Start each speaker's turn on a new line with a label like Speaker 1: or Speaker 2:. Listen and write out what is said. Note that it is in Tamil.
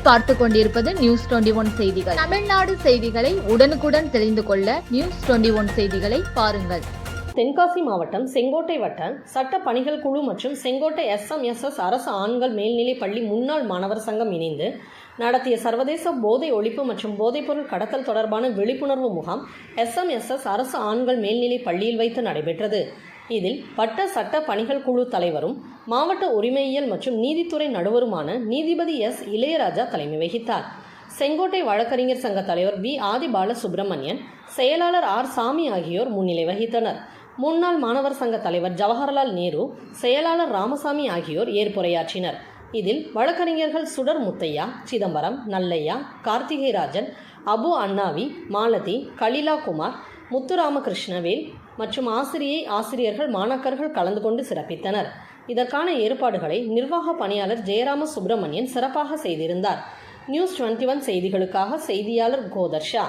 Speaker 1: பார்த்து கொண்டிருப்பது நியூஸ் டுவெண்டி ஒன் செய்திகள். தமிழ்நாடு செய்திகளை உடனுக்குடன் தெரிந்து கொள்ள நியூஸ் டுவெண்டி ஒன் செய்திகளை பாருங்கள்.
Speaker 2: தென்காசி மாவட்டம் செங்கோட்டை வட்ட சட்ட பணிகள் குழு மற்றும் செங்கோட்டை எஸ்எம்எஸ்எஸ் அரசு ஆண்கள் மேல்நிலைப் பள்ளி முன்னாள் மாணவர் சங்கம் இணைந்து நடத்திய சர்வதேச போதை ஒழிப்பு மற்றும் போதைப்பொருள் கடத்தல் தொடர்பான விழிப்புணர்வு முகாம் எஸ்எம்எஸ்எஸ் அரசு ஆண்கள் மேல்நிலைப் பள்ளியில் வைத்து நடைபெற்றது. இதில் வட்ட சட்ட பணிகள் குழு தலைவரும் மாவட்ட உரிமையியல் மற்றும் நீதித்துறை நடுவருமான நீதிபதி எஸ். இளையராஜா தலைமை வகித்தார். செங்கோட்டை வழக்கறிஞர் சங்க தலைவர் வி. ஆதி பாலசுப்ரமணியன் செயலாளர் ஆர். சாமி ஆகியோர் முன்னிலை வகித்தனர். முன்னாள் மாணவர் சங்க தலைவர் ஜவஹர்லால் நேரு செயலாளர் ராமசாமி ஆகியோர் ஏற்புரையாற்றினர். இதில் வழக்கறிஞர்கள் சுடர் முத்தையா சிதம்பரம் நல்லையா கார்த்திகேயராஜன் அபு அண்ணாவி மாலதி கலிலா குமார் முத்துராமகிருஷ்ணவேல் மற்றும் ஆசிரியை ஆசிரியர்கள் மாணாக்கர்கள் கலந்து கொண்டு சிறப்பித்தனர். இதற்கான ஏற்பாடுகளை நிர்வாக பணியாளர் ஜெயராம சுப்பிரமணியன் சிறப்பாக செய்திருந்தார். நியூஸ் டுவெண்ட்டி ஒன் செய்திகளுக்காக செய்தியாளர் கோதர்ஷா